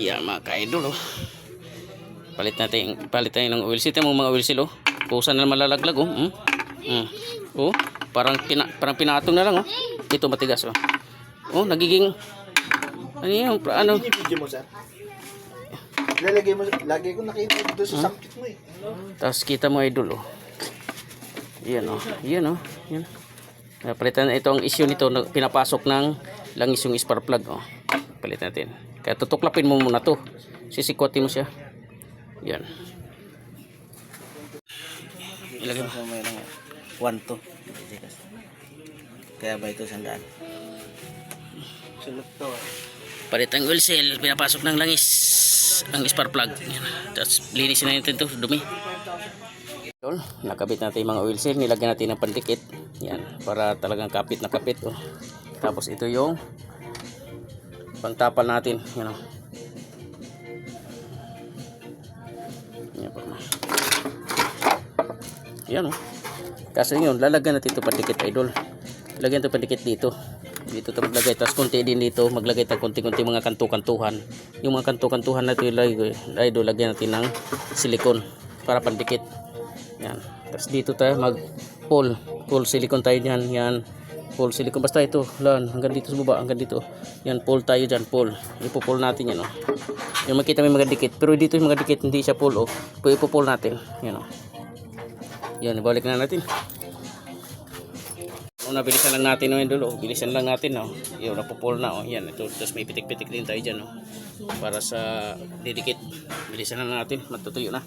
Yeah, mga ka-idol oh. Palit natin, palit tayo ng oil seal. Ito mo mga oil seal oh. Kusa na malalaglag oh. Mm. Mm. Oh, parang pina, parang pinatong na lang oh. Ito matigas oh. Oh, nagiging ano yun, pra- ano? Mo, sir. Lalagay mo, lagi ko nakita doon sa subject mo eh. Tapos kita mo idol oh. Yan oh. Yan oh. Yan. Palitan na ito ang issue nito na pinapasok ng langis yung spark plug oh. Palit natin. Kaya tutuklapin mo muna to. Sisikwatin mo siya. Yan. Ilagay mo. 1 to. Kaya ba ito sandaan? Sulot to. Palit ang oil seal, pinapasok ng langis ang spark plug. Yan. Tapos linisin na natin to, dumi. Idol, nakabit natin yung mga oil seal, nilagyan natin ng pandikit. Yan, para talagang kapit na kapit. Oh. Tapos ito yung pangtapal natin. Yan oh. Yan po. Yan oh. Kaso yun, lalagyan natin ito pandikit idol. Lagyan ito pandikit dito. Dito ito maglagay. Tapos konti din dito. Maglagay tayo konti-konti mga kanto-kantuhan. Yung mga kanto-kantuhan natin. Idol, lagyan natin ng silikon para pandikit. Yan. Tapos dito tayo mag pull. Pull silicone tayo dyan. Yan. Pull silicone. Basta ito. Lan. Hanggang dito sa baba. Hanggang dito. Yan. Pull tayo dyan. Pull. Ipo-pull natin yan. Oh. Yung makita may mga dikit. Pero dito yung mga dikit. Hindi siya pull. Oh. Ipo-pull natin. Yan. Oh. Yan. Ibalik na natin. Una, bilisan lang natin no, dulo. Bilisan lang natin, no. Yung napupul na, oh. Yan, ito. Tapos may pitik-pitik din tayo dyan, no. Para sa didikit. Bilisan lang natin. Matutuyo na.